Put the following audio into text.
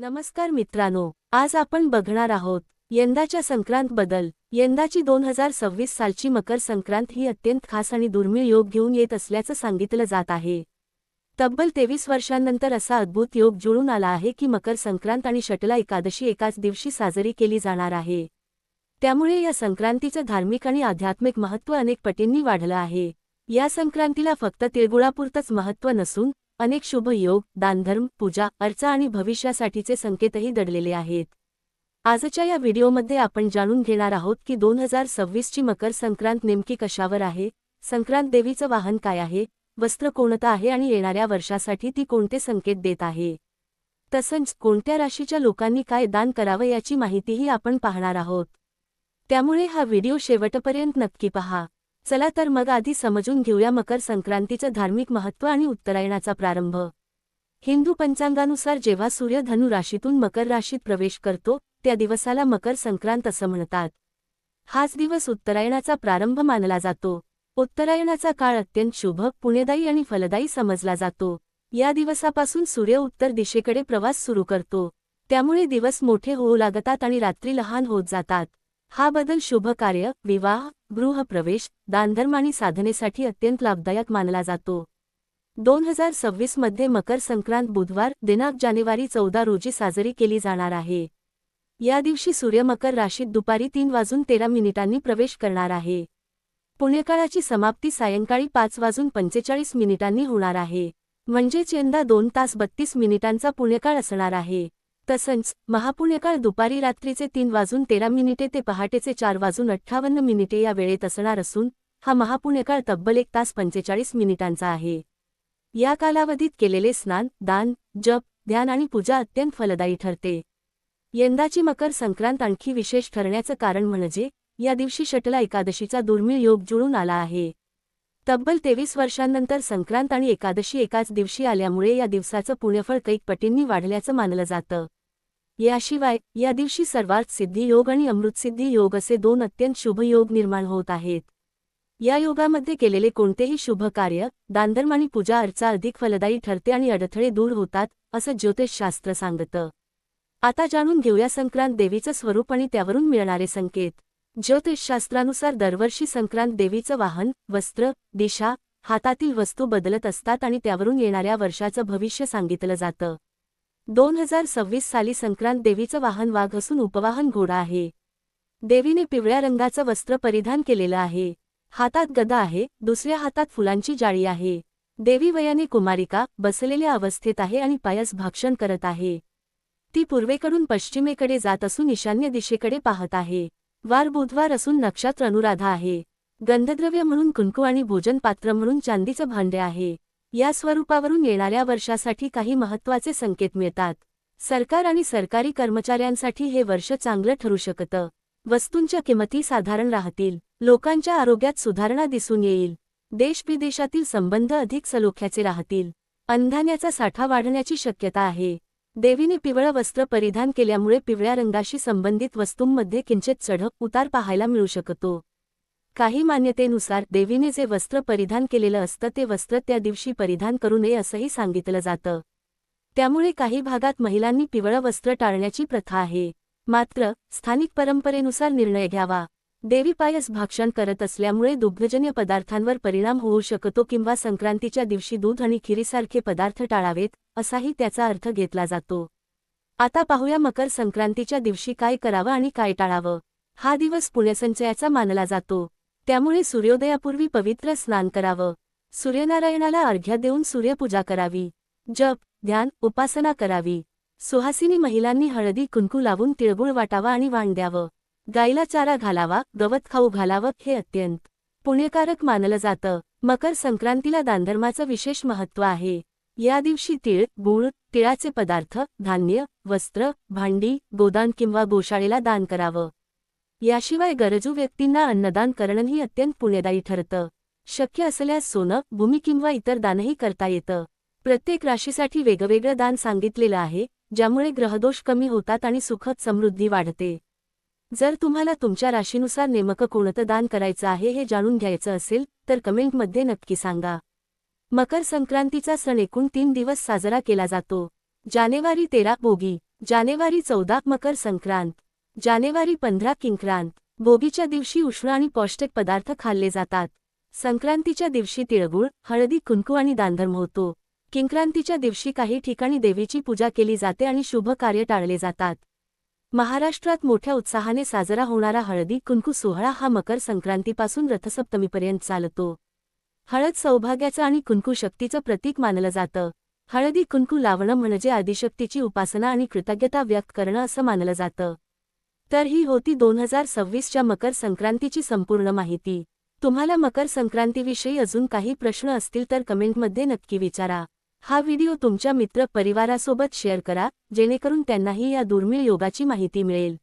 नमस्कार मित्रांनो आज आपण बघणार आहोत यंदाच्या संक्रांत बदल यंदाची दोन हजार सव्वीस सालची मकर संक्रांत ही अत्यंत खास आणि दुर्मिळ योग घेऊन येत असल्याचं सांगितलं जात आहे. तब्बल तेवीस वर्षांनंतर असा अद्भुत योग जुळून आला आहे की मकर संक्रांत आणि शटला एकादशी एकाच दिवशी साजरी केली जाणार आहे. त्यामुळे या संक्रांतीचं धार्मिक आणि आध्यात्मिक महत्त्व अनेक पटींनी वाढलं आहे. या संक्रांतीला फक्त तिळगुळापुरतंच महत्त्व नसून अनेक शुभ योग दानधर्म पूजा अर्चा आणि भविष्यासाठीचे संकेतही दडलेले आहेत. आजच्या या व्हिडिओमध्ये आपण जाणून घेणार आहोत की दोन हजार सव्वीसची मकर संक्रांत नेमकी कशावर आहे संक्रांत देवीचं वाहन काय आहे वस्त्र कोणतं आहे आणि येणाऱ्या वर्षासाठी ती कोणते संकेत देत आहे. तसंच कोणत्या राशीच्या लोकांनी काय दान करावं याची माहितीही आपण पाहणार आहोत. त्यामुळे हा व्हिडिओ शेवटपर्यंत नक्की पहा. चला तर मग आधी समजून घेऊया मकर संक्रांतीचं धार्मिक महत्त्व आणि उत्तरायणाचा प्रारंभ. हिंदू पंचांगानुसार जेव्हा सूर्य धनु राशीतून मकर राशीत प्रवेश करतो त्या दिवसाला मकर संक्रांत असं म्हणतात. हाच दिवस उत्तरायणाचा प्रारंभ मानला जातो. उत्तरायणाचा काळ अत्यंत शुभ पुण्यदायी आणि फलदायी समजला जातो. या दिवसापासून सूर्य उत्तर दिशेकडे प्रवास सुरू करतो. त्यामुळे दिवस मोठे होऊ लागतात आणि रात्री लहान होत जातात. हा बदल शुभ कार्य विवाह गृहप्रवेश दानधर्म आणि साधनेसाठी अत्यंत लाभदायक मानला जातो. दोन हजार सव्वीसमध्ये मकर संक्रांत बुधवार दिनांक जानेवारी चौदा रोजी साजरी केली जाणार आहे. या दिवशी सूर्य मकर राशीत दुपारी तीन वाजून तेरा मिनिटांनी प्रवेश करणार आहे. पुण्यकाळाची समाप्ती सायंकाळी पाच वाजून पंचेचाळीस मिनिटांनी होणार आहे. म्हणजेच यंदा दोन तास बत्तीस मिनिटांचा पुण्यकाळ असणार आहे. तसंच महापुण्यकाळ दुपारी रात्रीचे तीन वाजून तेरा मिनिटे ते पहाटेचे चार वाजून अठ्ठावन्न मिनिटे या वेळेत असणार असून हा महापुण्यकाळ तब्बल एक तास पंचेचाळीस मिनिटांचा आहे. या कालावधीत केलेले स्नान दान जप ध्यान आणि पूजा अत्यंत फलदायी ठरते. यंदाची मकर संक्रांत आणखी विशेष ठरण्याचं कारण म्हणजे या दिवशी शटला एकादशीचा दुर्मिळ योग जुळून आला आहे. तब्बल तेवीस वर्षांनंतर संक्रांत आणि एकादशी एकाच दिवशी आल्यामुळे या दिवसाचं पुण्यफळ कैक पटींनी वाढल्याचं मानलं जातं. याशिवाय या दिवशी सर्वार्थ सिद्धी योग आणि अमृतसिद्धी योग असे दोन अत्यंत शुभ योग निर्माण होत आहेत. या योगामध्ये केलेले कोणतेही शुभ कार्य दानधर्म आणि पूजा अर्चा अधिक फलदायी ठरते आणि अडथळे दूर होतात असं ज्योतिषशास्त्र सांगतं. आता जाणून घेऊया संक्रांत देवीचं स्वरूप आणि त्यावरून मिळणारे संकेत. ज्योतिषशास्त्रानुसार दरवर्षी संक्रांत देवीचं वाहन वस्त्र दिशा हातातील वस्तू बदलत असतात आणि त्यावरून येणाऱ्या वर्षाचं भविष्य सांगितलं जातं. दोन हजार सव्वीस साली संक्रांत देवीचं वाहन वाघ असून उपवाहन घोडा आहे. देवीने पिवळ्या रंगाचं वस्त्र परिधान केलेलं आहे. हातात गदा आहे दुसऱ्या हातात फुलांची जाळी आहे. देवी वयाने कुमारिका बसलेल्या अवस्थेत आहे आणि पायस भाक्षण करत आहे. ती पूर्वेकडून पश्चिमेकडे जात असून ईशान्य दिशेकडे पाहत आहे. वार बुधवार असून नक्षत्र अनुराधा आहे. गंधद्रव्य म्हणून कुंकू आणि भोजन पात्र म्हणून चांदीचं भांडे आहे. या स्वरूपावरून येणाऱ्या वर्षासाठी काही महत्त्वाचे संकेत मिळतात. सरकार आणि सरकारी कर्मचाऱ्यांसाठी हे वर्ष चांगलं ठरू शकतं. वस्तूंच्या किमती साधारण राहतील. लोकांच्या आरोग्यात सुधारणा दिसून येईल. देश विदेशातील संबंध अधिक सलोख्याचे राहतील. अंधान्याचा साठा वाढण्याची शक्यता आहे. देवीने पिवळं वस्त्र परिधान केल्यामुळे पिवळ्या रंगाशी संबंधित वस्तूंमध्ये किंचित चढ उतार पाहायला मिळू शकतो. काही मान्यतेनुसार देवीने जे वस्त्र परिधान केलेलं असतं ते वस्त्र त्या दिवशी परिधान करू नये असंही सांगितलं जातं. त्यामुळे काही भागात महिलांनी पिवळं वस्त्र टाळण्याची प्रथा आहे. मात्र स्थानिक परंपरेनुसार निर्णय घ्यावा. देवी पायस भाक्षण करत असल्यामुळे दुग्धजन्य पदार्थांवर परिणाम होऊ शकतो किंवा संक्रांतीच्या दिवशी दूध आणि खिरीसारखे पदार्थ टाळावेत असाही त्याचा अर्थ घेतला जातो. आता पाहूया मकर संक्रांतीच्या दिवशी काय करावं आणि काय टाळावं. हा दिवस पुण्यसंचयाचा मानला जातो. त्यामुळे सूर्योदयापूर्वी पवित्र स्नान करावं. सूर्यनारायणाला अर्घ्य देऊन सूर्यपूजा करावी. जप ध्यान उपासना करावी. सुहासिनी महिलांनी हळदी कुंकू लावून तिळगुळ वाटावा आणि वाण द्यावं. गायला चारा घालावा गवत खाऊ घालावं हे अत्यंत पुण्यकारक मानलं जातं. मकर संक्रांतीला दानधर्माचं विशेष महत्त्व आहे. या दिवशी तिळ गुळ तिळाचे पदार्थ धान्य वस्त्र भांडी गोदान किंवा गोशाळेला दान करावं. याशिवाय गरजू व्यक्तींना अन्नदान करणंही अत्यंत पुण्यदायी ठरतं. शक्य असल्यास सोनं भूमी किंवा इतर दानही करता येतं. प्रत्येक राशीसाठी वेगवेगळं दान सांगितलेलं आहे ज्यामुळे ग्रहदोष कमी होतात आणि सुखद समृद्धी वाढते. जर तुम्हाला तुमच्या राशीनुसार नेमकं कोणतं दान करायचं आहे हे जाणून घ्यायचं असेल तर कमेंटमध्ये नक्की सांगा. मकर संक्रांतीचा सण एकूण तीन दिवस साजरा केला जातो. जानेवारी तेरा भोगी जानेवारी चौदा मकर संक्रांत. जानेवारी पंधरा किंक्रांत भोगीच्या दिवशी उष्ण आणि पौष्टिक पदार्थ खाल्ले जातात. संक्रांतीच्या दिवशी तिळगुळ हळदी कुंकू आणि दांधर्म होतो. किंक्रांतीच्या दिवशी काही ठिकाणी देवीची पूजा केली जाते आणि शुभ कार्य टाळले जातात. महाराष्ट्रात मोठ्या उत्साहाने साजरा होणारा हळदी कुंकू सोहळा हा मकर संक्रांतीपासून रथसप्तमीपर्यंत चालतो. हळद सौभाग्याचं आणि कुंकू शक्तीचं प्रतीक मानलं जातं. हळदी कुंकू लावणं म्हणजे आदिशक्तीची उपासना आणि कृतज्ञता व्यक्त करणं असं मानलं जातं. तर ही होती दोन हजार सव्वीसच्या मकर संक्रांतीची संपूर्ण माहिती. तुम्हाला मकर संक्रांतीविषयी अजून काही प्रश्न असतील तर कमेंटमध्ये नक्की विचारा. हा व्हिडिओ तुमच्या मित्र परिवारासोबत शेअर करा जेणेकरून त्यांनाही या दुर्मिळ योगाची माहिती मिळेल.